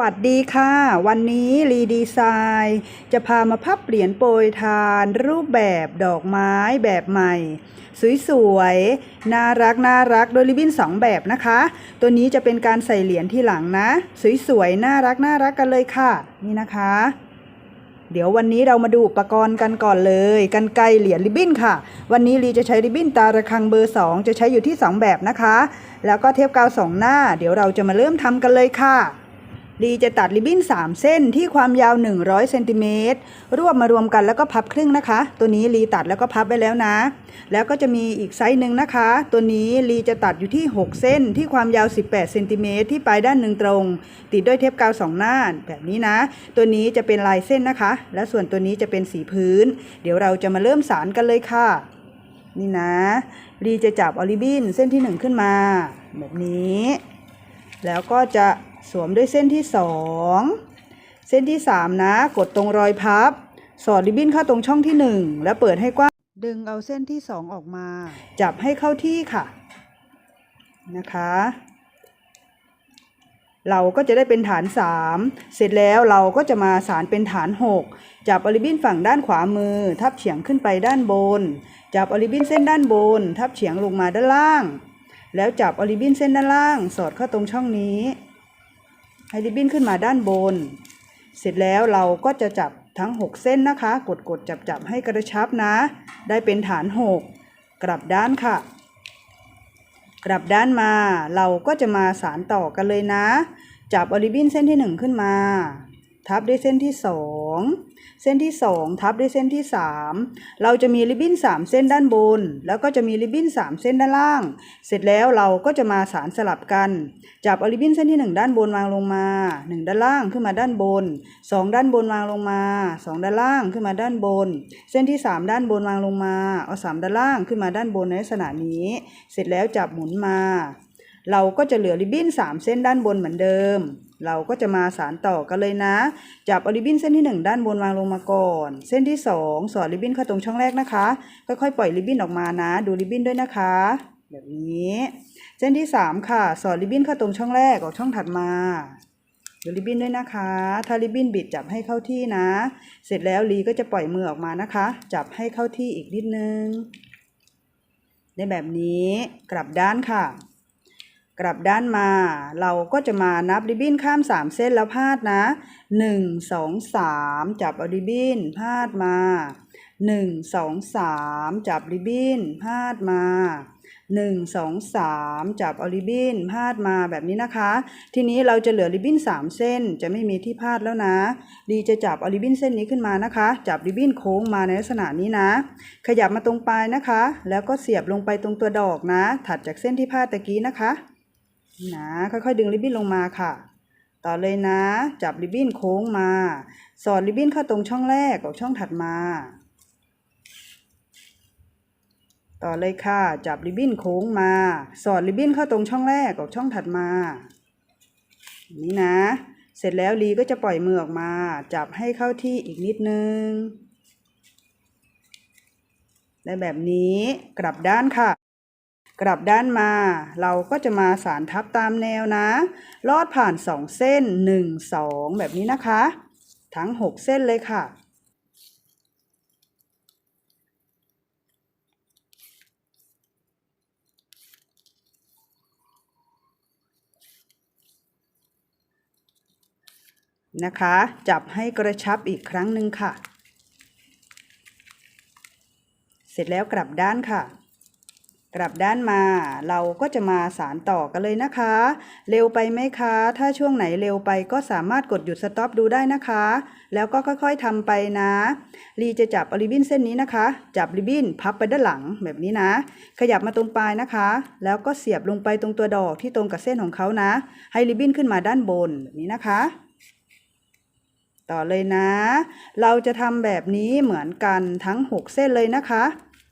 วัสดีค่ะ วันนี้รีดีไซน์จะพามาพับเหรียญโปรยทาน รูปแบบดอกไม้แบบใหม่ สวยๆ น่ารักน่ารักโดยริบบิ้นสองแบบนะคะ ตัวนี้จะเป็นการใส่เหรียญที่หลังนะ สวยๆ น่ารักน่ารักกันเลยค่ะ นี่นะคะ เดี๋ยววันนี้เรามาดูอุปกรณ์กันก่อนเลยกันไกเหรียญริบบิ้นค่ะ วันนี้ลีจะใช้ริบบิ้นตาระคังเบอร์ 2 จะใช้อยู่ที่ 2 แบบนะคะ แล้วก็เทปกาวสองหน้า เดี๋ยวเราจะมาเริ่มทำกันเลยค่ะ ลีจะตัดริบบิ้น 3 เส้นที่ความยาว 100เซนติเมตรรวบมารวมกันแล้วก็พับครึ่งนะคะ ตัวนี้ลีตัดแล้วก็พับไปแล้วนะ แล้วก็จะมีอีกไซส์หนึ่งนะคะ ตัวนี้ลีจะตัดอยู่ที่ 6 เส้นที่ความยาว 18เซนติเมตรที่ปลายด้านหนึ่งตรง ติดด้วยเทปกาวสองหน้าแบบนี้นะ ตัวนี้จะเป็นลายเส้นนะคะ และส่วนตัวนี้จะเป็นสีพื้น เดี๋ยวเราจะมาเริ่มสารกันเลยค่ะ นี่นะลีจะจับออลิบินเส้นที่หนึ่งขึ้นมา แบบนี้ แล้วก็จะ สวมด้วยเส้นที่สองเส้นที่สามนะ กดตรงรอยพับ สอดริบบิ้นเข้าตรงช่องที่หนึ่งแล้วเปิดให้กว้าง ดึงเอาเส้นที่สองออกมา จับให้เข้าที่ค่ะ นะคะ เราก็จะได้เป็นฐาน3เสร็จแล้วเราก็จะมาสารเป็นฐาน6จับอลิบินฝั่งด้านขวามือ ทับเฉียงขึ้นไปด้านบน จับอลิบินเส้นด้านบน ทับเฉียงลงมาด้านล่าง แล้วจับอลิบินเส้นด้านล่าง สอดเข้าตรงช่องนี้ ให้ริบบิ้นขึ้นมาด้านบน เสร็จแล้วเราก็จะจับทั้ง 6 เส้นนะคะ กดกดจับจับให้กระชับนะ ได้เป็นฐาน 6 กลับด้านค่ะ กลับด้านมาเราก็จะมาสารต่อกันเลยนะ จับออริบินเส้นที่ 1 ขึ้นมา ทับด้วยเส้นที่ 2 เส้นที่ 2 ทับด้วยเส้นที่ 3 เราจะมีริบบิ้น 3 เส้นด้านบน แล้วก็จะมีริบบิ้น 3 เส้นด้านล่าง เสร็จแล้วเราก็จะมาสารสลับกัน จับออริบบิ้นเส้นที่ 1 ด้านบนวางลงมา 1 ด้านล่างขึ้นมาด้านบน 2 ด้านบนวางลงมา 2 ด้านล่างขึ้นมาด้านบน เส้นที่ 3 ด้านบนวางลงมา เอา 3 ด้านล่างขึ้นมาด้านบนในลักษณะนี้ เสร็จแล้วจับหมุนมา เราก็จะเหลือริบบิ้น 3 เส้นด้านบนเหมือนเดิม เราก็จะมาสารต่อกันเลยนะ จับเอาริบบิ้นเส้นที่ 1 ด้านบนวางลงมาก่อน เส้นที่ 2 สอดริบบิ้นเข้าตรงช่องแรกนะคะ ค่อยๆปล่อยริบบิ้นออกมานะ ดูริบบิ้นด้วยนะคะ แบบนี้ เส้นที่ 3 ค่ะ สอดริบบิ้นเข้าตรงช่องแรกออกช่องถัดมาดูริบบิ้นด้วยนะคะ ถ้าริบบิ้นบิดจับให้เข้าที่นะ เสร็จแล้วลีก็จะปล่อยมือออกมานะคะ จับให้เข้าที่อีกนิดนึง ในแบบนี้กลับด้านค่ะ กลับด้านมา เราก็จะมานับริบบิ้นข้าม 3 เส้นแล้วพาดนะ 1 2 3 จับเอาริบบิ้นพาดมา 1 2 3 จับริบบิ้นพาดมา1 2 3จับเอาริบบิ้นพาดมาแบบนี้นะคะ ทีนี้เราจะเหลือริบบิ้น3เส้นจะไม่มีที่พาดแล้วนะ ดีจะจับเอาริบบิ้นเส้นนี้ขึ้นมานะคะ จับริบบิ้นโค้งมาในลักษณะนี้นะ ขยับมาตรงปลายนะคะ แล้วก็เสียบลงไปตรงตัวดอกนะ ถัดจากเส้นที่พาดตะกี้นะคะ นะค่อยๆ ดึงริบบิ้นลงมาค่ะ ต่อเลยนะ จับริบบิ้นโค้งมา สอดริบบิ้นเข้าตรงช่องแรกกับช่องถัดมา ต่อเลยค่ะ จับริบบิ้นโค้งมา สอดริบบิ้นเข้าตรงช่องแรกกับช่องถัดมานี้นะ เสร็จแล้วลีก็จะปล่อยมือออกมา จับให้เข้าที่อีกนิดนึงได้แบบนี้กลับด้านค่ะ กลับด้านมา เราก็จะมาสารทับตามแนวนะ ลอดผ่าน 2 เส้น 1 2 แบบนี้นะคะ ทั้ง 6 เส้นเลยค่ะ นะคะ จับให้กระชับอีกครั้งหนึ่งค่ะ เสร็จแล้วกลับด้านค่ะ กลับด้านมาเราก็จะมาสารต่อกันเลยนะคะ เร็วไปไหมคะ ถ้าช่วงไหนเร็วไปก็สามารถกดหยุดสต็อปดูได้นะคะ แล้วก็ค่อยๆทำไปนะลีจะจับริบบิ้นเส้นนี้นะคะ จับริบบิ้นพับไปด้านหลังแบบนี้นะ ขยับมาตรงปลายนะคะ แล้วก็เสียบลงไปตรงตัวดอกที่ตรงกับเส้นของเขานะ ให้ริบบิ้นขึ้นมาด้านบนแบบนี้นะคะต่อเลยนะ เราจะทำแบบนี้เหมือนกันทั้ง 6 เส้นเลยนะคะ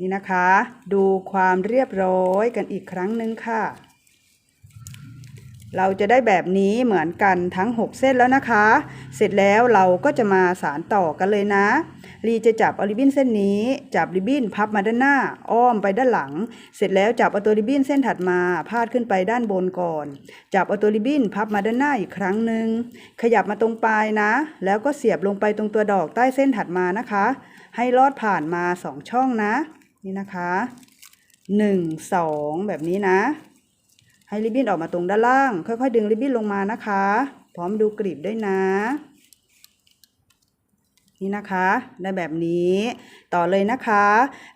นี่นะคะ ดูความเรียบร้อยกันอีกครั้งหนึ่งค่ะ เราจะได้แบบนี้เหมือนกันทั้ง 6 เส้นแล้วนะคะ เสร็จแล้วเราก็จะมาสารต่อกันเลยนะลีจะจับเอาริบบิ้นเส้นนี้ จับริบบิ้นพับมาด้านหน้า อ้อมไปด้านหลัง เสร็จแล้วจับเอาตัวริบบิ้นเส้นถัดมา พาดขึ้นไปด้านบนก่อน จับเอาตัวริบบิ้นพับมาด้านหน้าอีกครั้งหนึ่ง ขยับมาตรงปลายนะ แล้วก็เสียบลงไปตรงตัวดอกใต้เส้นถัดมานะคะ ให้ลอดผ่านมาสองช่องนะ นี่นะคะหนึ่งสองแบบนี้นะ ให้ริบบิ้นออกมาตรงด้านล่าง ค่อยๆ ดึงริบบิ้นลงมานะคะ พร้อมดูกรีบด้วยนะ นี่นะคะ ได้แบบนี้ ต่อเลยนะคะ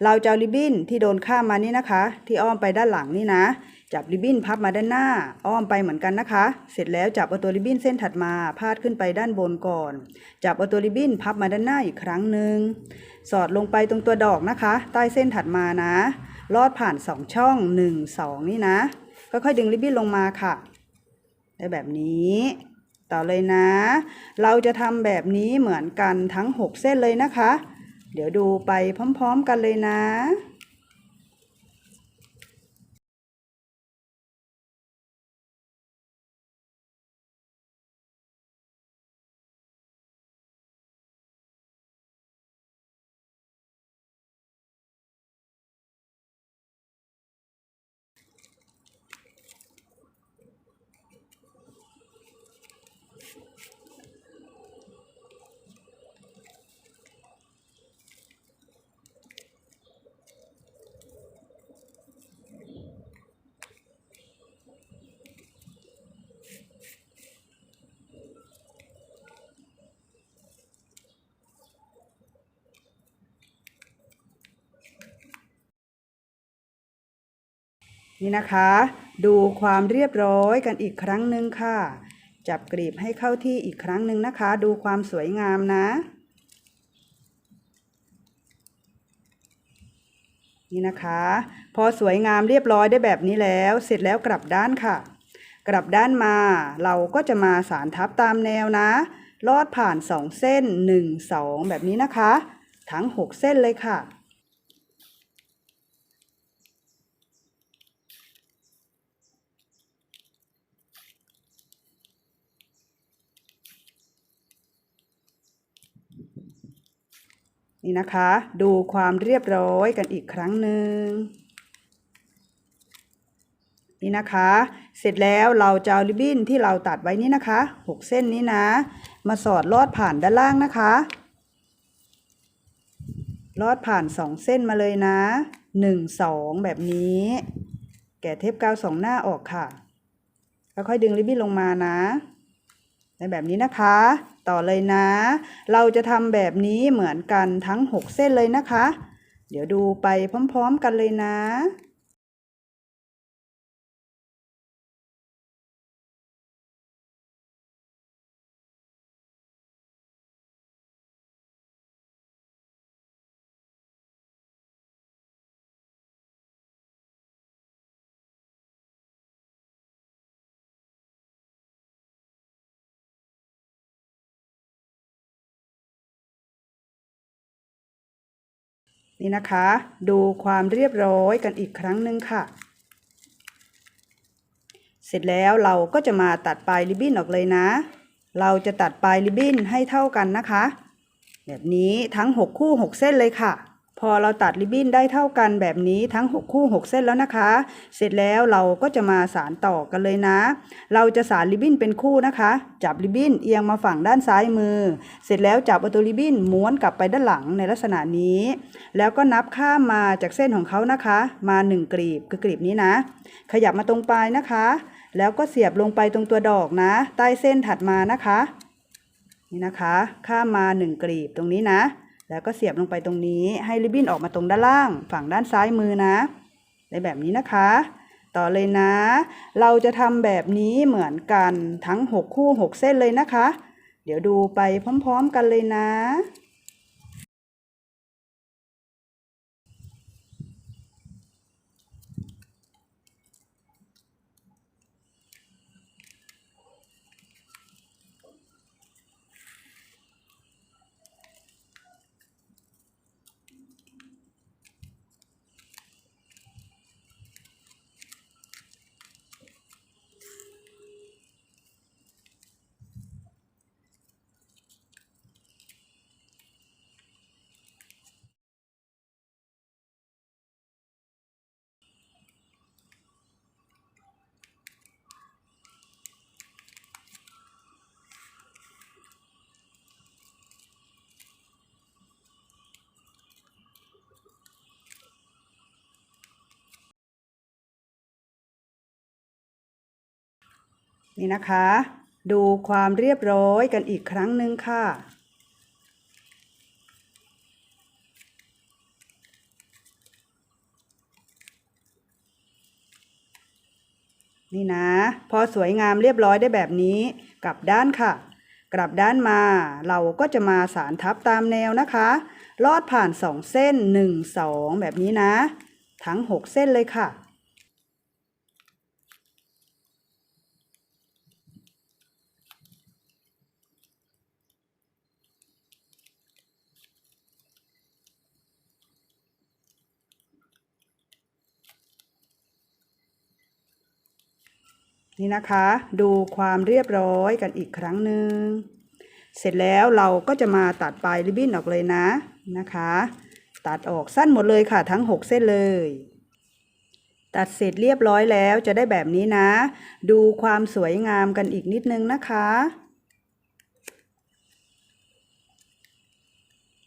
เราจะริบบิ้นที่โดนข้ามมานี่นะคะ ที่อ้อมไปด้านหลังนี่นะ จับริบบิ้นพับมาด้านหน้า อ้อมไปเหมือนกันนะคะ เสร็จแล้วจับเอาตัวริบบิ้นเส้นถัดมา พาดขึ้นไปด้านบนก่อน จับเอาตัวริบบิ้นพับมาด้านหน้าอีกครั้งหนึ่งสอดลงไปตรงตัวดอกนะคะ ใต้เส้นถัดมานะ ลอดผ่านสองช่องหนึ่งสองนี่นะค่อยๆดึงริบบิ้นลงมาค่ะ ได้แบบนี้ ต่อเลยนะ เราจะทำแบบนี้เหมือนกันทั้ง 6 เส้นเลยนะคะ เดี๋ยวดูไปพร้อม ๆ กันเลยนะ นี่นะคะ ดูความเรียบร้อยกันอีกครั้งหนึ่งค่ะ จับกรีบให้เข้าที่อีกครั้งหนึ่งนะคะ ดูความสวยงามนะ นี่นะคะ พอสวยงามเรียบร้อยได้แบบนี้แล้ว เสร็จแล้วกลับด้านค่ะ กลับด้านมาเราก็จะมาสารทับตามแนวนะ ลอดผ่าน 2 เส้น 1 2 แบบนี้นะคะ ทั้ง 6 เส้นเลยค่ะ นี่นะคะ ดูความเรียบร้อยกันอีกครั้งหนึ่งนี่นะคะ เสร็จแล้วเราจะเอาริบบิ้นที่เราตัดไว้นี่นะคะหกเส้นนี้นะ มาสอดลอดผ่านด้านล่างนะคะ ลอดผ่านสองเส้นมาเลยนะหนึ่งสองแบบนี้ แกะเทปกาวสองหน้าออกค่ะ แล้วค่อยดึงริบบิ้นลงมานะ ในแบบนี้นะคะ ต่อเลยนะ เราจะทำแบบนี้เหมือนกันทั้ง 6 เส้นเลยนะคะ เดี๋ยวดูไปพร้อม ๆ กันเลยนะ นี่นะคะ ดูความเรียบร้อยกันอีกครั้งหนึ่งค่ะ เสร็จแล้วเราก็จะมาตัดปลายริบบิ้นออกเลยนะ เราจะตัดปลายริบบิ้นให้เท่ากันนะคะ แบบนี้ทั้ง 6 คู่ 6 เส้นเลยค่ะ พอเราตัดริบบิ้นได้เท่ากันแบบนี้ทั้ง 6 คู่ 6 เส้นแล้วนะคะ เสร็จแล้วเราก็จะมาสารต่อกันเลยนะ เราจะสารริบบิ้นเป็นคู่นะคะ จับริบบิ้นเอียงมาฝั่งด้านซ้ายมือ เสร็จแล้วจับเอาตัวริบบิ้นม้วนกลับไปด้านหลังในลักษณะนี้ แล้วก็นับข้ามมาจากเส้นของเขานะคะ มา 1กลีบคือกลีบนี้นะ ขยับมาตรงปลายนะคะ แล้วก็เสียบลงไปตรงตัวดอกนะ ใต้เส้นถัดมานะคะ นี่นะคะ ข้ามมา 1กลีบตรงนี้นะ แล้วก็เสียบลงไปตรงนี้ให้ริบบิ้นออกมาตรงด้านล่าง ฝั่งด้านซ้ายมือนะในแบบนี้นะคะ ต่อเลยนะ เราจะทำแบบนี้เหมือนกันทั้ง 6 คู่ 6 เส้นเลยนะคะ เดี๋ยวดูไปพร้อม ๆ กันเลยนะ นี่นะคะ ดูความเรียบร้อยกันอีกครั้งหนึ่งค่ะ นี่นะ พอสวยงามเรียบร้อยได้แบบนี้ กลับด้านค่ะ กลับด้านมา เราก็จะมาสารทับตามแนวนะคะ ลอดผ่าน2เส้น1 2แบบนี้นะ ทั้ง6เส้นเลยค่ะ นี่นะคะ ดูความเรียบร้อยกันอีกครั้งหนึ่งเสร็จแล้วเราก็จะมาตัดปลายริบบิ้นออกเลยนะนะคะ ตัดออกสั้นหมดเลยค่ะทั้ง 6 เส้นเลย ตัดเสร็จเรียบร้อยแล้วจะได้แบบนี้นะ ดูความสวยงามกันอีกนิดนึงนะคะ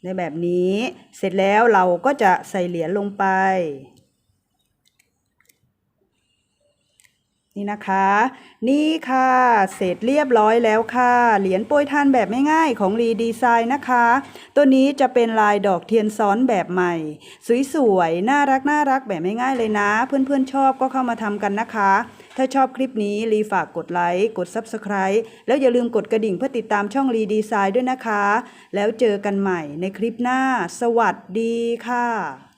ในแบบนี้เสร็จแล้วเราก็จะใส่เหรียญลงไป นี่นะคะ นี่ค่ะ เสร็จเรียบร้อยแล้วค่ะ เหรียญโปรยทานแบบไม่ง่ายของรีดีไซน์นะคะ ตัวนี้จะเป็นลายดอกเทียนซ้อนแบบใหม่ สวยๆ น่ารักน่ารักแบบไม่ง่ายเลยนะ เพื่อนๆชอบก็เข้ามาทำกันนะคะ ถ้าชอบคลิปนี้รีฝากกดไลค์กด Subscribe แล้วอย่าลืมกดกระดิ่งเพื่อติดตามช่องรีดีไซน์ด้วยนะคะ แล้วเจอกันใหม่ในคลิปหน้า สวัสดีค่ะ